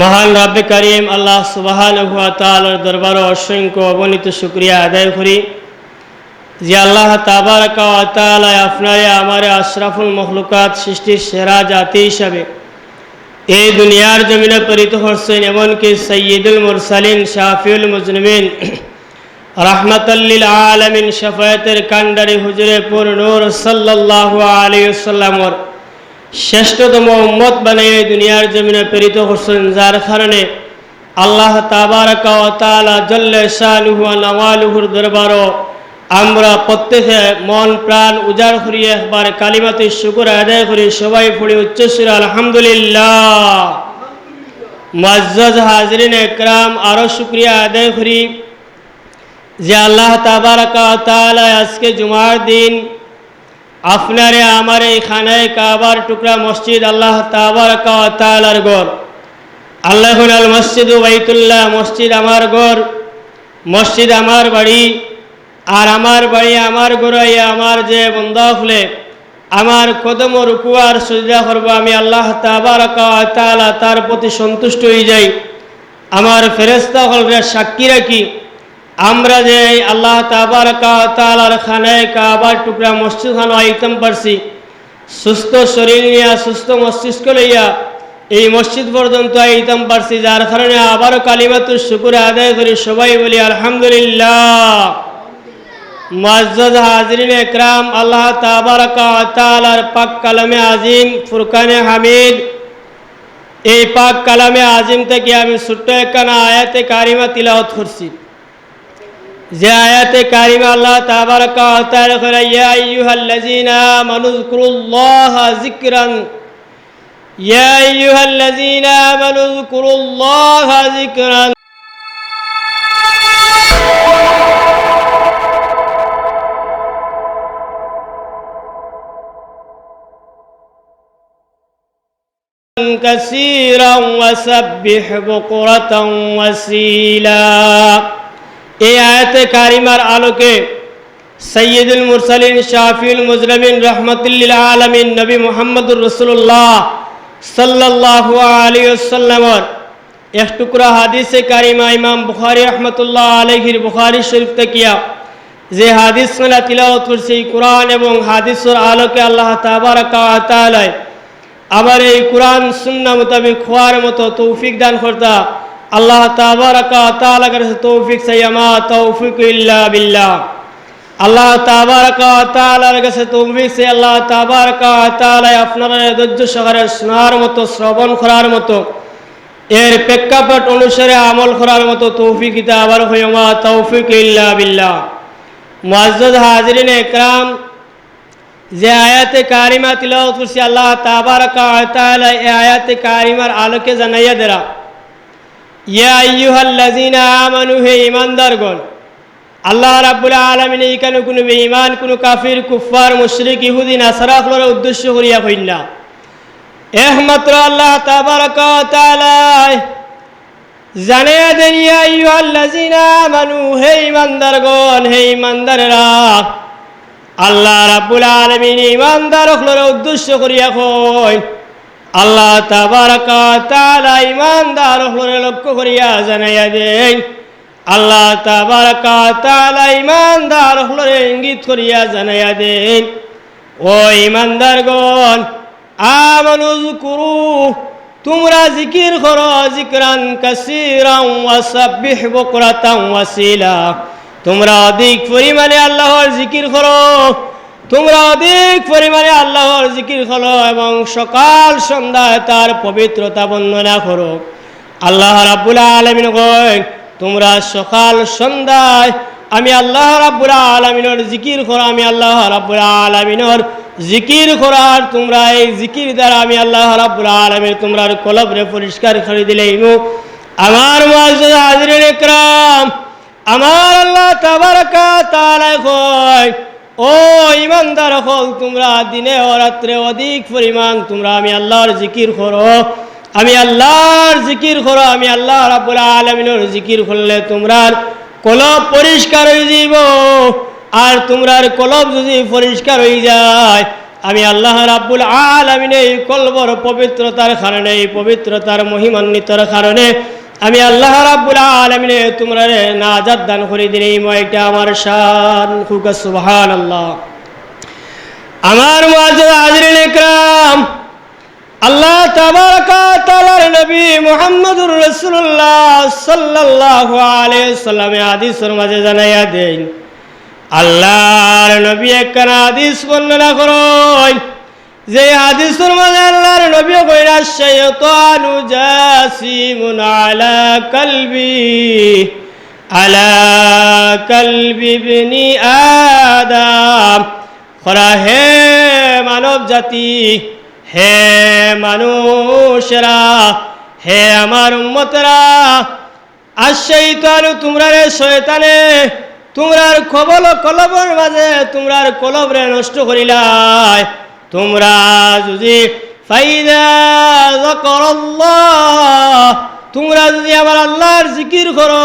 মহান রাব্বে করিম আল্লাহ সুবাহান তালার দরবার অসংখ্য অগণিত শুক্রিয়া আদায় করি যে আল্লাহ তাবারকা তালায় আপনারে, আমার আশরাফুল মখলুকাত সৃষ্টির সেরা জাতি হিসাবে এই দুনিয়ার জমিনে প্রেরিত হচ্ছেন, এমনকি সৈয়দুল মুরসালিন, শাফিউল মুজনমিন রহমতাল্লিল আলমিন, শফায়তের কান্ডারি হুজুরে পুর নূর সাল্লাহ আলিয়াল্লামর শ্রেষ্ঠতম উম্মত বানিয়ে দুনিয়ার জমিনে প্রেরিত হোসেন যার কারণে আল্লাহ তাবারকা ও তালা জল্লে শাহলুহু নওয়ালুহুর দরবারও আমরা প্রত্যেকে মন, প্রাণ উজাড় করিয়ে একবার কালিমাতে শুকুর আদায় করি। সবাই পড়ি উচ্চস্বর, আলহামদুলিল্লাহ। মজ্জাজ একরাম আরও শুক্রিয়া আদায় করি যে আল্লাহ তাবারকা ও তালা আজকে জুমার দিন আপনারে আমার এই খানায় কাবার টুকরা মসজিদ আল্লাহ তাবার গড় আল্লাহ আল মসজিদ বাইতুল্লাহ, মসজিদ আমার গড় মসজিদ আমার বাড়ি, আর আমার বাড়ি আমার গড়াই আমার যে বন্ধা খুলে আমার কদম রুকুয়ার সজা করব আমি আল্লাহ তাবার তালা তার প্রতি সন্তুষ্ট হয়ে যাই। আমার ফেরেস্তা হলরে সাক্ষী রাখি আমরা যে আল্লাহ তাবার তালার খানায় কাবার টুকরা মসজিদ খানো আইতাম পারছি, সুস্থ শরীর নিয়া, সুস্থ মস্তিষ্ক লইয়া এই মসজিদ পর্যন্ত আইতাম পারছি, যার কারণে আবারও কালিমাতুর শুকুর আদায় করি সবাই বলি আলহামদুলিল্লাহ। মসজিদ হাজরিন একরাম, আল্লাহ তাবারকা তালার পাক কালামে আজিম, ফুরকানে হামিদ। এই পাক কালামে আজিম থেকে আমি ছোট্ট একখানা আয়াতে কারিমা তিলাওয়াত করছি। যে আয়াতে কারিমা আল্লাহ তাবারকা তাআলা করে ইয়া আইয়ুহাল্লাযীনা আমানু যকুরুল্লাহা যিকরান ইয়া আইয়ুহাল্লাযীনা আমানু যকুরুল্লাহা যিকরান كثيرا وسبح بكرة وسيلا এই আয়াতে কারিমার আলোকে সৈয়দুল মুরসালিন শাফিউল মুজরমিন রহমতুল্লিল আলমিন নবী মোহাম্মদুর রসুল্লাহ সাল্লাহ আলী সাল্লামর এক টুকরা হাদিসে কারিমা ইমাম বুখারি রহমতুল্লাহ আলহির বুখারি শরীফ তেকিয়া যে হাদিস মেলা তিলাওয়াত করছে এই কোরআন এবং হাদিসের আলোকে আল্লাহ তাবারাকা তালায় আবার এই কোরআন সুন্না মোতাবেক খোয়ার মতো তৌফিক দান করতা আল্লাহ তাবারাকা তাআলা কাছে তৌফিক সাইয়ামা তৌফিক বিল্লাহ। আল্লাহ তাবারাকা তাআলার কাছে তৌফিক সে আল্লাহ তাবারাকা তাআলা আপনারা ধৈর্য সহকারে শোনার মতো, শ্রবণ করার মতো, এর প্রেক্ষাপট অনুসারে আমল করার মতো তৌফিক ইতা আবার হইমা তৌফিক ইল্লা বিল্লাহ। মুআজ্জাজ হাজিরিন একরাম, যে আয়াতে কারিমা তিলাওয়াত করছি, আল্লাহ তাবারাকা তাআলা এই আয়াতে কারিমার আলোকে জানাইয়া দেরা। ঈমানদারগণ, আল্লাহ রাব্বুল আলামিন এখানে কোনো বেঈমান, কোনো কাফির, কুফফার, মুশরিক, ইহুদি নাসারাফলর উদ্দেশ্য করিয়া না একমাত্র আল্লাহ তাবারাকা তাআলা জানিয়া দেন, ইয়া আইয়ুহাল্লাযীনা আমানু, হে ঈমানদারগণ, হে ঈমানদারেরা, আল্লাহ রাব্বুল আলামিন ঈমানদার হলর উদ্দেশ্য করিয়া কয় আল্লাহ তাবারাকা তাআলা ঈমানদার হলরে লক্ষ্য করিয়া জানাইয়া দেন। আল্লাহ তাবারাকা তাআলা ঈমানদার হলরে ইঙ্গিত করিয়া জানাইয়া দেন। ও ঈমানদারগণ, আমানু যকুরু, তোমরা জিকির করো জিকরান কাসীরান ওয়া সাব্বিহ বুকরাতান ওয়াসিলা তোমরা অধিক পরিমাণে আল্লাহর জিকির করো। তোমরা অধিক পরিমাণে আল্লাহর জিকির করো এবং সকাল সন্ধ্যায় তার পবিত্রতা বর্ণনা করো। আল্লাহ রাব্বুল আলমিন কয়, তোমরা সকাল সন্ধ্যায় আমি আল্লাহ রাব্বুল আলমিনের জিকির করো, আমি আল্লাহ রাব্বুল আলমিনের জিকির করার তোমরা এই জিকির দ্বারা আমি আল্লাহ রাব্বুল আলমিন তোমরা কলবরে পরিষ্কার করে দিলে। আমার মাঝে হাজির আমার আল্লাহ তাবারকা তাআলা কয় ও ইমানদার হল তোমরা দিনে ও রাত্রে অধিক পরিমাণ, তোমরা আমি আল্লাহর জিকির করো। আমি আল্লাহর জিকির করো, আমি আল্লাহ রাব্বুল আলামিনের জিকির করলে তোমরার কলব পরিষ্কার হয়ে যাব আর তোমরার কলব যদি পরিষ্কার হয়ে যায়, আমি আল্লাহ রাব্বুল আলামিন এই কলবর পবিত্রতার কারণে, এই পবিত্রতার মহিমান্বিতর কারণে আমি আল্লাহ রাব্বুল আলামিনে তোমরা রে নাজাত দান করে দিন এই ময়টা আমার শান। খুকা সুবহানাল্লাহ। আমার মাঝে হাজরিন ইকরাম, আল্লাহ তাবারাকা তাআলার নবী মুহাম্মদুর রাসূলুল্লাহ সাল্লাল্লাহু আলাইহি সাল্লামে হাদিসের মাঝে জানাইয়া দেন, আল্লাহর নবী একখান হাদিস বর্ণনা করুন। যে হাদিসের মাঝে আল্লাহর নবী কইরা শাইতানু জাসিমুন আলা কলবি আলা কলবি ইবনি আদম। খরা, হে মানব জাতি হে মানুষেরা, হে আমার উম্মতেরা আর শৈতান তোমরা রে শয়তানে, তোমরার কবল কলবর মাঝে তোমরার কলবরে নষ্ট করিলাই তোমরা যদি তোমরা যদি আমার আল্লাহর জিকির করো,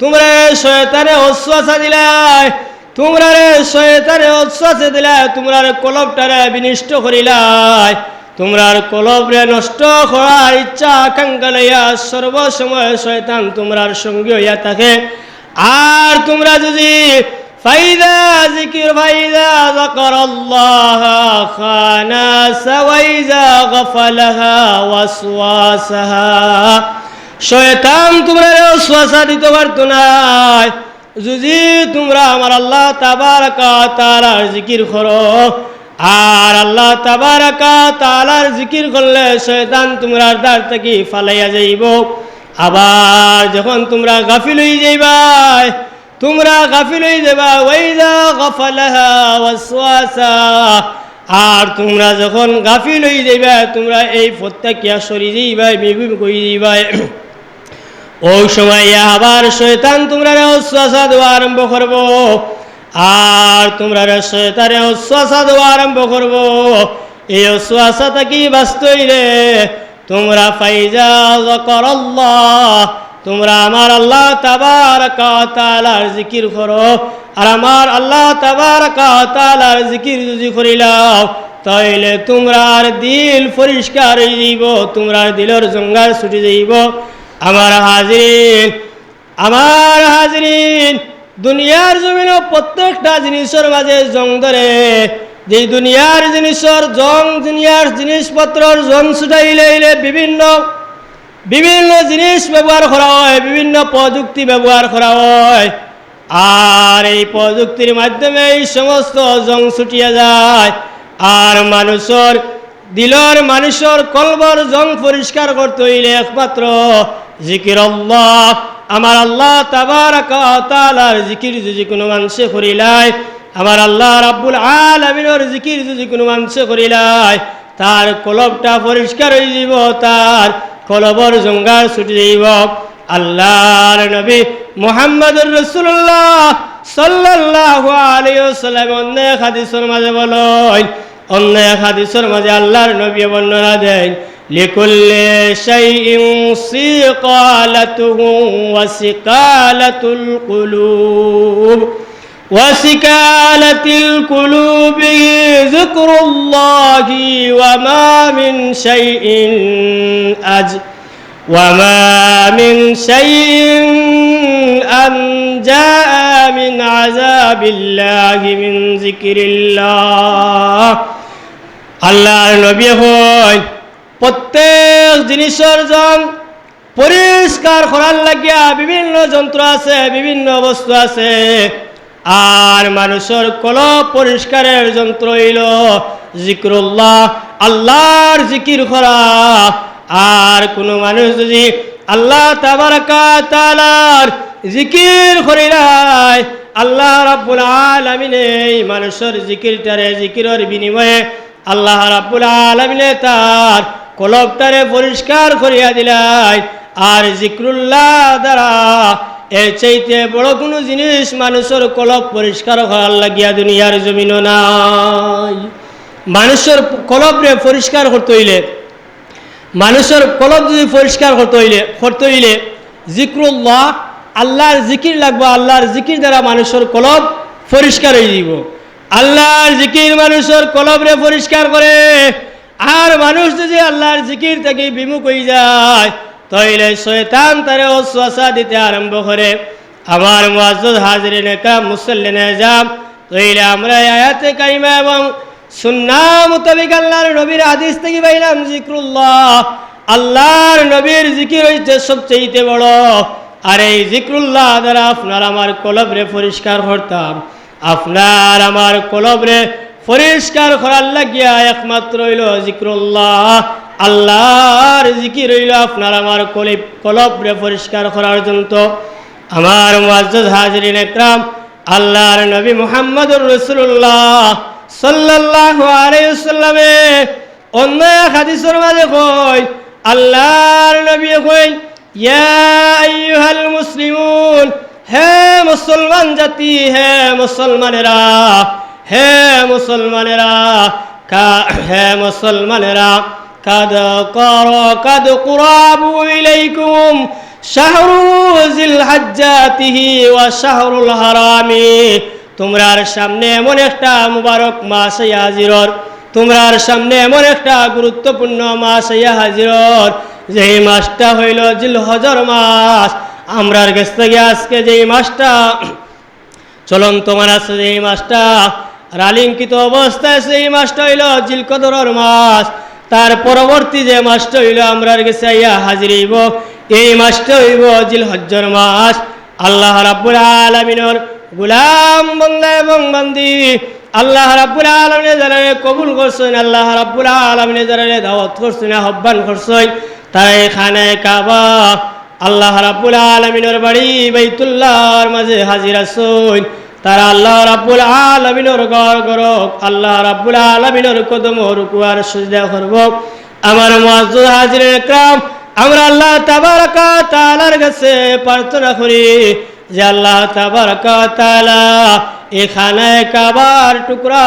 তোমরা শয়তানে অশ্বাসা দিলাই, তোমরা রে শয়তানে অশ্বাসে দিলাই তোমরার কলবটারে বিনিষ্ট করিলাই তোমরার কলবরে নষ্ট করার ইচ্ছা আকাঙ্ক্ষা লইয়া সর্বসময় শয়তান তোমরার সঙ্গী হইয়া থাকে। আর তোমরা যদি ফাইদা ওয়াইজা গাফালাহা তোমরা দিতে পারতো না। যদি তোমরা আমার আল্লাহ তাবারাকা তাআলার জিকির করো, আর আল্লাহ তাবারাকা তাআলার জিকির করলে শয়তান তোমরার দ্বার থেকে ফালাইয়া যাইব। আবার যখন তোমরা গাফিল হয়ে যাইবাই তোমরা গাফিল হয়ে যাবা ওয়াইজা গাফালাহা ওয়াসওয়াসা। আর তোমরা যখন গাফিল হয়ে যাইবা, তোমরা এই প্রত্যাখ্যা সরি যাইবাই বিবিম কই যাইবাই ওই সময় আবার শয়তান তোমরা অশ্বাসা দেওয়া আরম্ভ করব। আর তোমরা শয়তানে অশ্বাসা দেওয়া আরম্ভ করব। এই অশ্বাসা কি বাস্তই রে? তোমরা ফাইজা করল্লাহ তোমরা আমার আল্লাহ তাবার কাতালার জিকির করো। আর আমার আল্লাহ তাবার কাতালার জিকির যদি করিলাও তাইলে তোমরার দিল পরিষ্কার হয়ে যাইব, তোমরার দিলের জঙ্গার ছুটি যাইব। আমার হাজিরিন আমার হাজিরিন, দুনিয়ার জমিন প্রত্যেকটা জিনিসের মাঝে জং ধরে। যে দুনিয়ার জিনিসের জং, দুনিয়ার জিনিসপত্রর জং ছুটাইলে ইলে বিভিন্ন বিভিন্ন জিনিস ব্যবহার করা হয়, বিভিন্ন প্রযুক্তি ব্যবহার করা হয়। আর এই প্রযুক্তির মাধ্যমে এই সমস্ত জং ছুটিয়া যায়। আর মানুষের, দিলর মানুষের কলবর জং পরিষ্কার করতে হইলে একমাত্র জিকির আল্লাহ। আমার আল্লাহ তাবার জিকির যদি কোনো মানুষে করিলাই আমার আল্লাহ রাব্বুল আলমিনের জিকির যদি কোনো মানুষে করিলাই তার কলবটা পরিষ্কার হয়ে যাব তার কলবর জঙ্গার ছুটি যাইব আল্লাহর নবী মোহাম্মদুর রসুল্লাহ সাল্লাল্লাহু আলাইহি ওয়াসাল্লাম, অন্য হাদিসের মাঝে বলেন, অন্য হাদিসের মাঝে আল্লাহর নবী বর্ণনা দেন, লিকুল্লি শাইইন সিকালাতুহু ওয়া সিকালাতুল কুলুব। وسكالة القلوب ذكر الله وما من شيء أج وما من شيء أن جاء من عذاب الله من ذكر الله আল্লাহর নবী হয় প্রত্যেক জিনিসের জন পরিষ্কার করার লাগিয়া বিভিন্ন যন্ত্র আছে বিভিন্ন বস্তু আছে আর মানুষের কল পরিষ্কারের যন্ত্র হইল জিক্রুল্লাহ, আল্লাহর জিকির করা। আর কোনো মানুষ যদি আল্লাহ তালার জিকির করিলাই আল্লাহ রাব্বুল আলামিন মানুষের জিকিরটারে, জিকিরের বিনিময়ে আল্লাহ রাব্বুল আলামিনে তার কলবটারে পরিষ্কার করিয়া দিলাই। আর জিক্রুল্লাহ দ্বারা এর চাইতে বড় কোনো জিনিস মানুষের কলব পরিষ্কার করার লাগিয়া দুনিয়ার জমিনও নাই। মানুষের কলবরে পরিষ্কার করতে হইলে, মানুষের কলব যদি পরিষ্কার করতে হইলে করতে হইলে জিক্রুল্লাহ, আল্লাহর জিকির লাগবো, আল্লাহর জিকির দ্বারা মানুষের কলব পরিষ্কার হয়ে যাব আল্লাহর জিকির মানুষের কলবরে পরিষ্কার করে, আর মানুষ যদি আল্লাহর জিকির থেকে বিমুখ হয়ে যায় তাইলে শয়তান তারে অশ্বাসা দিতে আরম্ভ করে। আমার মুআজ্জাজ হাজিরিন একরাম মুসল্লিন যাম তাইলে আমরা আয়াতে কারিমা এবং সুন্নাহ মোতাবেক আল্লাহর নবীর হাদিস থেকে পাইলাম জিক্রুল্লাহ। আল্লাহর নবীর জিকির হইতে সবচেয়ে বড়। আর এই জিক্রুল্লাহ দ্বারা আপনার আমার কলবরে পরিষ্কার করতাম। আপনার আমার কলবরে পরিষ্কার করার লাগিয়া একমাত্র হইল জিক্রুল্লাহ। আল্লাহর জিকির হইল আপনার আমার কলিব কলবরে পরিষ্কার করার জন্য। আমার মুআজ্জাজ হাজিরিন একরাম, আল্লাহর নবী মুহাম্মদুর রাসূলুল্লাহ সাল্লাল্লাহু আলাইহি অন্য হাদিসের মাঝে কই আল্লাহর নবী কই ইয়া আইয়ুহাল মুসলিমুন, হে মুসলমান জাতি, হে মুসলমানেরা হে মুসলমানেরা হে মুসলমানেরা কর কাদ কুরাবু ইলাইকুম শাহরু জিল হাজ্জাতিহি ওয়া শাহরুল হারামি। তোমরার সামনে এমন একটা মুবারক মাস হাজিরর তোমরার সামনে এমন একটা গুরুত্বপূর্ণ মাস হাজিরর, যেই মাসটা হইল জিল হজর মাস আমরার কাছ থেকে আজকে যেই মাসটা চলন্ত তোমার আছে যেই মাসটা, রালিঙ্কিত অবস্থায় সেই মাসটা হইল জিলকদরের মাস। তার পরবর্তী যে মাসটা হইল আমরার কাছে ইয়া হাজির হইব। এই মাসটা হইব জিল হজ্জর মাস। আল্লাহ রাব্বুল আলামিনের গুলাম বন্দা এবং বান্দি। আল্লাহ রাব্বুল আলামিনে যারা কবুল করছেন, আল্লাহ রাব্বুল আলামিনে যারা দাওয়াত করছেন, আহ্বান করছেন। তারা এখানে কাবা, আল্লাহ রাব্বুল আলামিনের বাড়ি, বাইতুল্লাহর মাঝে হাজির আছেন। তারা আল্লাহ রাব্বুল আলামিনের গড় গরক আল্লাহ রাব্বুল আলামিনের কদম রুকুয়ার সুজদা করব। আমার মুআজ্জাজ হাজির একরাম, আমরা আল্লাহ তাবারাকা তাআলার কাছে প্রার্থনা করি যে আল্লাহ তাবারাকা তাআলা এখানে কাবার টুকরা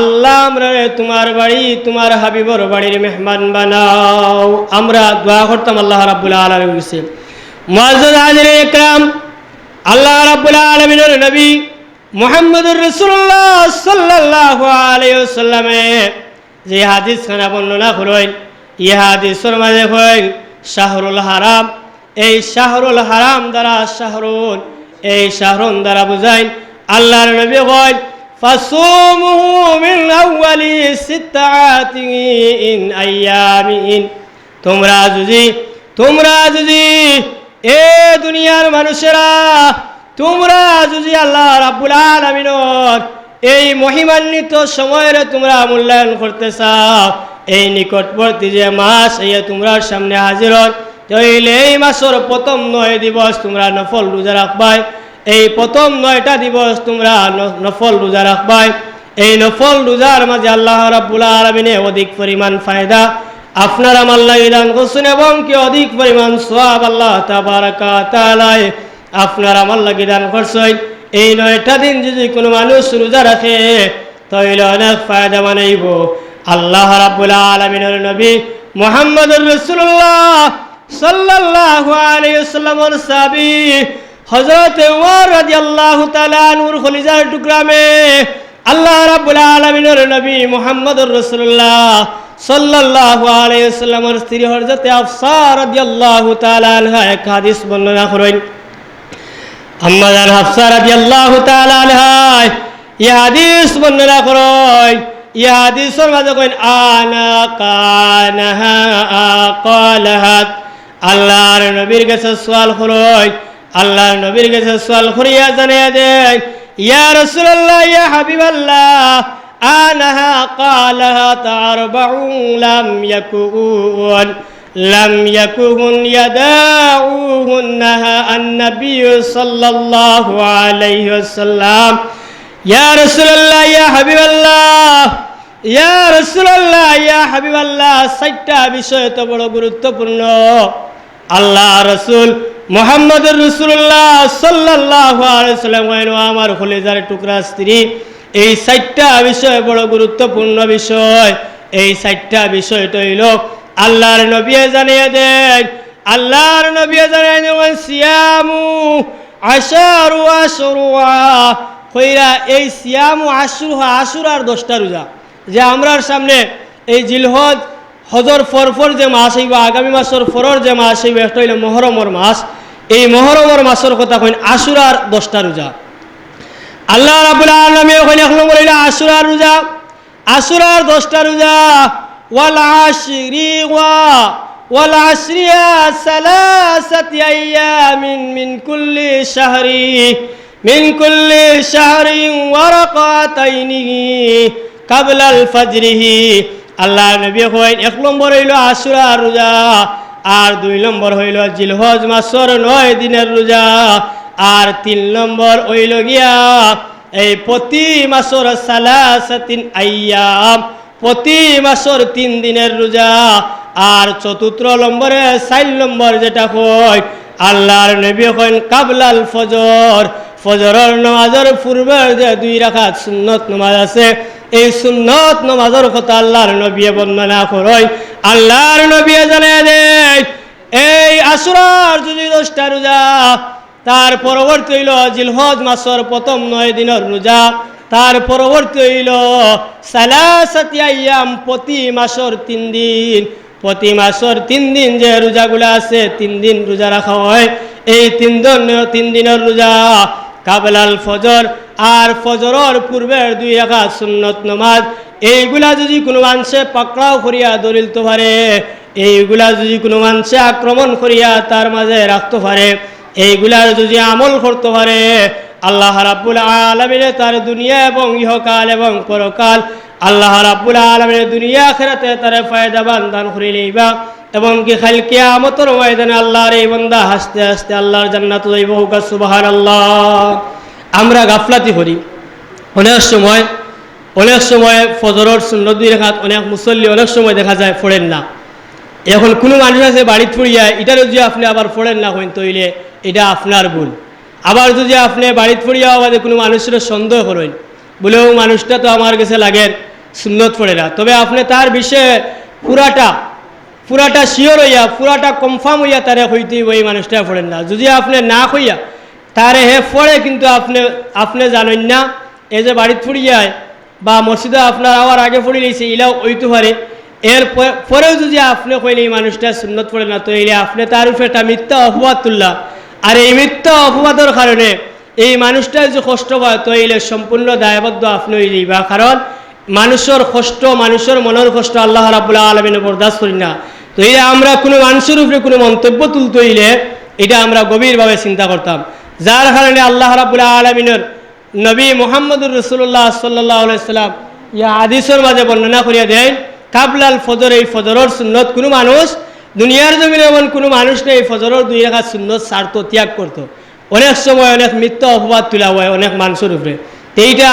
আল্লাহ আমরা তোমার বাড়ি, তোমার হাবিবর বাড়ির মেহমান বানাও। আমরা দোয়া করতাম আল্লাহ রাব্বুল আলামিন কাছে। মুআজ্জাজ হাজির আল্লাহ রাব্বুল আলামিনের নবী মুহাম্মদুর রাসূলুল্লাহ সাল্লাল্লাহু আলাইহি ওয়াসাল্লামে যে হাদিস খানা বর্ণনা করেন, এই হাদিসের মাঝে হয় শাহরুল হারাম। এই শাহরুল হারাম দ্বারা শাহরুল এই শাহরুন দ্বারা বুঝাইন, আল্লাহর নবী হয় ফাসুমুহু মিন আউয়ালি সিত্তাআতি ইন আইয়ামিন। তোমরা যদি তোমরা যদি এ দুনিয়ার মানুষেরা, তোমরা যদি আল্লাহ রাব্বুল আলামিনের এই মহিমান্বিত সময়ের তোমরা মূল্যায়ন করতে চাও, এই নিকটবর্তী যে মাস, এই তোমরা সামনে হাজির হন। এই মাসের প্রথম নয় দিবস তোমরা নফল রোজা রাখবাই। এই প্রথম নয়টা দিবস তোমরা নফল রোজা রাখবাই। এই নফল রোজার মাঝে আল্লাহ রাব্বুল আলামিনে অধিক পরিমাণ ফায়দা আপনার আমার লাগি দান করছেন এবং কি অধিক পরিমাণ সওয়াব আল্লাহ তাবারাকা তাআলায় আপনার আমার লাগি দান করছেন। এই নয়টা দিন যদি কোনো মানুষ রোজা রাখে, তাহলে অনেক ফায়দা মানাইব। আল্লাহ রাব্বুল আলামিনের নবী মুহাম্মদুর রাসূলুল্লাহ সাল্লাল্লাহু আলাইহি ওয়াসাল্লামের সাহাবী হযরত ওমর রাদিয়াল্লাহু তাআলা নূর খলিজার টুকরা মে আল্লাহ রাব্বুল আলামিনের নবী মুহাম্মদুর রাসূলুল্লাহ সাল্লাল্লাহু আলাইহি ওয়াসাল্লামের স্ত্রী হযরত আফসা রাদিয়াল্লাহু তাআলা আনহা এক হাদিস বর্ণনা করেন। আম্মাজান হাফসা রাদিয়াল্লাহু তাআলা আনহা এই হাদিস বর্ণনা করেন। এই হাদিসের মাঝে কইন, আনা কানাহা আকালাহাত আল্লাহর নবীর কাছে সওয়াল করেন। আল্লাহর নবীর কাছে সওয়াল করিয়া জানিয়ে দেন, ইয়া রাসূলুল্লাহ, ইয়া হাবিবাল্লাহ। আনাহা কালাহাত আরবাউ লাম ইয়াকুন لم يكن يداعوهنها النبي صلى الله عليه وسلم يا رسول الله يا حبيب الله يا رسول الله يا حبيب الله সাইটটা বিষয় তো বড় গুরুত্বপূর্ণ আল্লাহ রসুল মোহাম্মদুর রসুল্লাহ সাল্লাহ আলাইসাল্লাম আমার হলিজার টুকরা স্ত্রী এই সাইটটা বিষয় বড় গুরুত্বপূর্ণ বিষয়। এই সাইটটা বিষয়টা হইল আল্লাহর নবী জানিয়ে দেন। আল্লাহর নবী জানিয়ে দেন সিয়ামু আশারু আশরুয়া কইরা এই সিয়াম ও আশুর আশুর আর দশটা রোজা। যে আমরার সামনে এই জিলহদ হজর ফরফর যে মাস হইব, আগামী মাসের ফরর যে মাস হইব একটা হইল মহরমর মাস। এই মহরমর মাসের কথা কইন আশুরার দশটা রোজা। আল্লাহ রাবুল আলমী ওখানে এক নম্বর হইল আশুরার রোজা। আশুরার দশটা রোজা, ওয়াল আশরি ওয়া, ওয়াল আশরিয়া সালাসাতি আইয়ামিন মিন কুল্লি শাহরি, মিন কুল্লি শাহরিন ওয়ারাকাতাইনি কাবলাল ফাজরিহি। আল্লাহ নবী কইন এক নম্বর হইল আশুরার রোজা, আর দুই নম্বর হইল জিলহজ মাসর নয় দিনের রোজা। আর তিন নম্বর হইল গিয়া, এই প্রতি মাসর সালাসাতিন আইয়াম, প্রতি মাসর তিন দিনের রোজা। আর চতুর্থ নম্বরে চার নম্বর যেটা কয় আল্লাহর নবী কইন কাবলাল ফজর। ফজরের নামাজের পূর্বের যে দুই রাখাত সুন্নত নামাজ আছে, এই সুন্নত নামাজের কথা আল্লাহর নবী বন্দনা করই আল্লাহর নবী জানে দেয়, এই আসরার যদি দশটা রোজা তার পরবর্তী হইল জিলহজ মাসর প্রথম নয় দিনের রোজা। তার পরবর্তী হইল সালাসাতি আইয়াম প্রতি মাসর তিন দিন। প্রতি মাসর তিন দিন যে রোজাগুলো আছে, তিন দিন রোজা রাখা হয়। এই তিন দিন, তিন দিনের রোজা কাবলাল ফজর আর ফজরের পূর্বের দুই একা সুন্নত নমাজ। এইগুলা যদি কোনো মানুষে পাকড়াও করিয়া দলিল তো পারে, এইগুলা যদি কোনো মানুষে আক্রমণ করিয়া তার মাঝে রাখতে পারে। এইগুলার যদি আমল করতে পারে, আল্লাহ রাব্বুল আলমিনে তার দুনিয়া এবং ইহকাল এবং পরকাল আল্লাহ রাব্বুল আলমিনের দুনিয়া খেরাতে তার ফায়দাবান দান করে লইবা এবং কি খাল কিয়ামতর ময়দানে আল্লাহর এই বন্দা হাসতে হাসতে আল্লাহর জান্নাত হুকা সুবাহান আল্লাহ আমরা গাফলাতি করি। অনেক সময় অনেক সময় ফজরের সুন্নত দুই রেখাত, অনেক মুসল্লি অনেক সময় দেখা যায় ফোড়েন না। এখন কোনো মানুষ আছে বাড়িত ফুড়িয়া এটার যদি আপনি আবার ফোড়েন না হইন তৈলে। এটা আপনার ভুল। আবার যদি আপনি বাড়িত ফুড়িয়া আমাদের কোনো মানুষের সন্দেহ করেন, বলেও মানুষটা তো আমার কাছে লাগের সুন্নত ফোড়ে না। তবে আপনি তার বিষয়ে পুরাটা পুরাটা শিওর হইয়া, পুরাটা কনফার্ম হইয়া তারে হইতে ওই মানুষটা ফোড়েন না। যদি আপনি না হইয়া তারে হে ফোড়ে কিন্তু আপনি আপনি জানেন না, এই যে বাড়িত ফুড়িয়ায় বা মসজিদে আপনার আবার আগে ফুড়ি লইছে ইলাও ওইতে পারে। এর পরেও যদি আপনি কইলে এই মানুষটা সুন্নত পড়ে না, তো এলে আপনি তার উপরে একটা মিথ্যা অপবাদ তুললা। আর এই মিথ্যা অপবাদের কারণে এই মানুষটা যে কষ্ট পায়, তো এলে সম্পূর্ণ দায়বদ্ধ আপনি যাইবা কারণ মানুষের কষ্ট, মানুষের মনের কষ্ট আল্লাহ রাবুল্লাহ আলমিনে বরদাস্ত করি না। তো এই আমরা কোনো মানুষের উপরে কোনো মন্তব্য তুলতে হইলে এটা আমরা গভীরভাবে চিন্তা করতাম। যার কারণে আল্লাহ রাবুল্লাহ আলমিনের নবী মোহাম্মদুর রসুল্লাহ সাল্লাহ সাল্লাম ইয়া আদিসের মাঝে বর্ণনা করিয়া দেন কাবলাল ফজর, এই ফজরের সুন্নত কোনো মানুষ দুনিয়ার জমিনে এমন কোনো মানুষ নেই ফজরের দুই রেখা সুন্নত স্বার্থ ত্যাগ করতো অনেক সময় অনেক মিথ্যা অপবাদ তোলা হয়, অনেক মানুষের উপরে এইটা,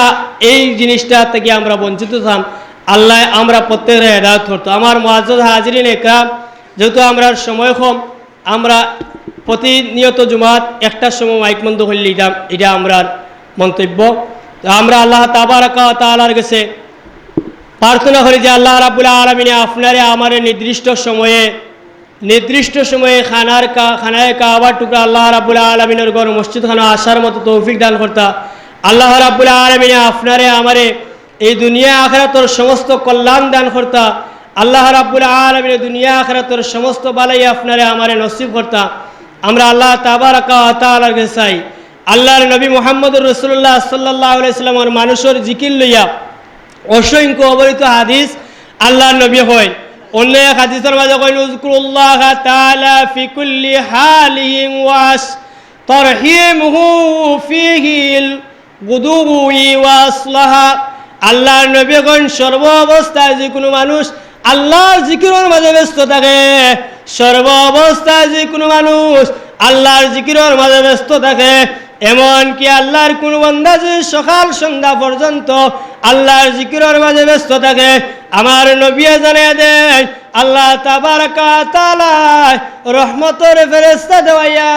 এই জিনিসটা থেকে আমরা বঞ্চিত হতাম আল্লাহ আমরা প্রত্যেকের হেদায়ত করতো। আমার মহাজ হাজরিন একরাম, যেহেতু আমরা সময় কম, আমরা প্রতিনিয়ত জুমাত একটার সময় মাইক বন্ধ করলে এটা এটা আমরা মন্তব্য। আমরা আল্লাহ তাবারাকা তালার কাছে প্রার্থনা করি যে আল্লাহ রাবুল আলমিনে আপনারে আমার নির্দিষ্ট সময়ে নির্দিষ্ট সময়ে খানার কা, খানায় কাবার টুকরা আল্লাহ রাবুল আলমিনের গর মসজিদ খানা আসার মতো তৌফিক দান করতা। আল্লাহ রাবুল আলমিনে আপনারে আমারে এই দুনিয়া আখরাতর সমস্ত কল্যাণ দান করতা। আল্লাহ রাবুল আলমিনে দুনিয়া আখরাতর সমস্ত বালাই আপনারে আমারে নসিব করতা। আমরা আল্লাহ তাবারাকা তালার চাই। আল্লাহর নবী মোহাম্মদুর রসুল্লাহ সাল্লাহ আলাইস্লামের মানুষের জিকির লইয়া অসংখ্য অবহিত হাদিস আল্লাহর নবী হয়। অন্য এক হাদিসের মাঝে কইন উযকুরুল্লাহ তাআলা ফি কুল্লি হালিন ওয়াস তরহিমহু ফিহিল গুদুই ওয়াসলাহা আল্লাহর নবী কইন সর্ব অবস্থায় যে কোনো মানুষ আল্লাহর জিকিরের মাঝে ব্যস্ত থাকে। সর্ব অবস্থায় যে কোনো মানুষ আল্লাহর জিকিরের মাঝে ব্যস্ত থাকে। এমন কি আল্লাহর কোন বান্দা যে সকাল সন্ধ্যা পর্যন্ত আল্লাহর জিকিরের মাঝে ব্যস্ত থাকে। আমার নবিয়া জানিয়ে দেয়, আল্লাহ রহমতের ফেরেশতা দেওয়াইয়া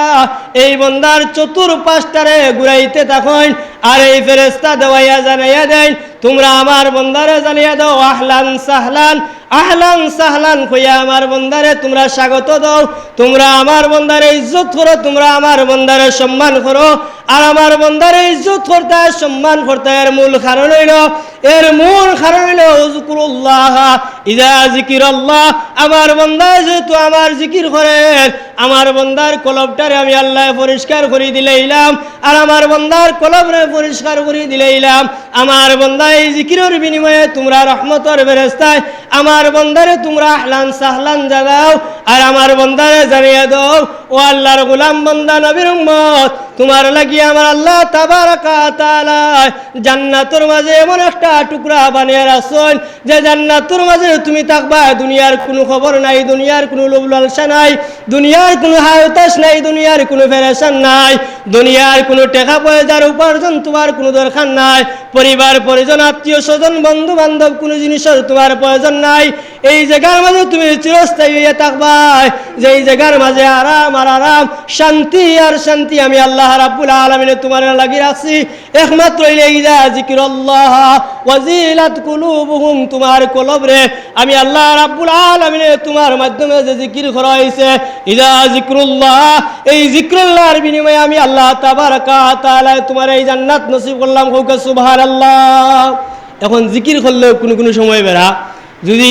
এই বন্দার চতুর্পাশটারে ঘুরাইতে থাকেন। আর এই ফেরেশতা দেওয়াইয়া জানাইয়া দেন তোমরা আমার বন্দারে জানিয়ে দাও, আহলান সাহলান আহলান সাহলান কইয়া আমার বন্দারে তোমরা স্বাগত দাও। তোমরা আমার বন্দারে ইজ্জত করো, তোমরা আমার বন্দারে সম্মান করো। আর আমার বন্দারে ইজ্জত করতে, সম্মান করতে, এর মূল কারণ হইল, এর মূল কারণ হইল উজকুরুল্লাহ ইজা জিকির আল্লাহ আমার বন্দায় যেহেতু আমার জিকির করে, আমার বন্দার কলবটারে আমি আল্লাহ পরিষ্কার করে দিলেইলাম, আর আমার বন্দার কলবরে পরিষ্কার করে দিলেইলাম, আমার বন্দায় এই জিকিরের বিনিময়ে তোমরা রহমতর বেরেস্তায়, আমার বন্দারে তোমরা আহলান সাহলান জাগাও, আর আমার বন্দারে জানিয়ে দাও, ও আল্লাহর গোলাম বন্দা, নবীর তোমার লাগি আমার আল্লাহ তাবারাকা তাআলা মাঝে এমন একটা টুকরা বানিয়ে রাখছেন যে জান্নাতের মাঝে তুমি থাকবা, দুনিয়ার কোনো খবর নাই, দুনিয়ার কোনো লোভ লালসা নাই, দুনিয়ার কোনো হায়তাস নাই, দুনিয়ার কোনো ফেরেশান নাই, দুনিয়ার কোনো টাকা পয়সার উপার্জন তোমার কোনো দরকার নাই। পরিবার, পরিজন, আত্মীয় স্বজন বন্ধু বান্ধব কোনো জিনিসের তোমার প্রয়োজন নাই। এই জায়গার মাঝে তুমি চিরস্থায়ী হয়ে থাকবাই যে এই জায়গার মাঝে আরাম আর আরাম, শান্তি আর শান্তি আমি আল্লাহ রাবুল আলমিনে তোমার লাগিয়ে রাখছি। একমাত্র এই জিকির জিকিরুল্লাহ ওয়াজিলাত কুলুবুহুম, তোমার কলবরে। আমি আল্লাহ রাব্বুল আলামিনে তোমার মাধ্যমে যে জিকির করা হয়েছে ইজা জিক্রুল্লাহ এই জিক্রুল্লাহর বিনিময়ে আমি আল্লাহ তাবারাকা তাআলা তোমার এই জান্নাত নসিব করলাম। হোক সুবহানাল্লাহ। এখন জিকির করলেও কোনো কোনো সময় বেড়া, যদি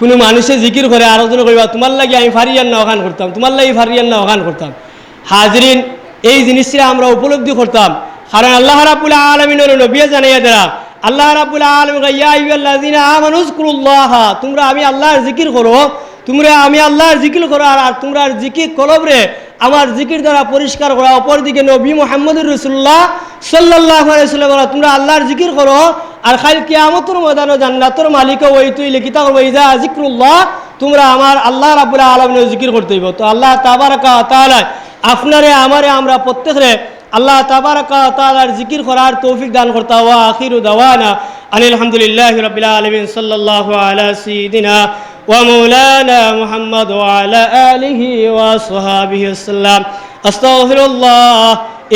কোনো মানুষে জিকির করে আলোচনা করবা তোমার লাগে আমি ফারিয়ান না ওখান করতাম, তোমার লাগে ফারিয়ান না ওখান করতাম। হাজরিন, এই জিনিসটা আমরা উপলব্ধি করতাম। কারণ আল্লাহ রাবুল আলমিনের নবিয়া জানাইয়া দেরা আল্লাহ রাবুল আলম আইয়ুল্লাযিনা আমানু যকুরুল্লাহ তোমরা আমি আল্লাহর জিকির করো, তোমরা আমি আল্লাহর জিকির করো, আর তোমরা জিকির কলবরে আমার জিকির দ্বারা পরিষ্কার করা। অপরদিকে নবী মোহাম্মদুর রসুল্লাহ সাল্লাহ সাল্লাম তোমরা আল্লাহর জিকির করো, আর খাইল কিয়ামতুর ময়দানো জান্নাতুর মালিক ওই তুই লিখিতা করব জিক্রুল্লাহ তোমরা আমার আল্লাহ রাবুল্লাহ আলমিনের জিকির করতে হইব। তো আল্লাহ তাআলা আপনারে, আমারে আমরা প্রত্যেকরে আল্লাহ তাবারাকা তাআলার জিকির করার তৌফিক দান করতা ওয়া আখিরু দাওয়ানা আনিল হামদুলিল্লাহি রাব্বিল আলামিন সাল্লাল্লাহু আলা সাইয়্যিদিনা ওয়া মাওলানা মুহাম্মদ ওয়া আলা আলিহি ওয়া সাহবিহি ওয়াসাল্লাম আস্তাগফিরুল্লাহ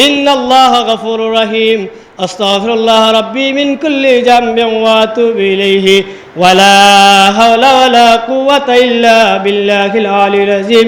ইন্নাল্লাহা গফুরুর রহিম أستغفر الله ربي من كل ذنب وأتوب إليه ولا حول ولا قوة إلا بالله العلي العظيم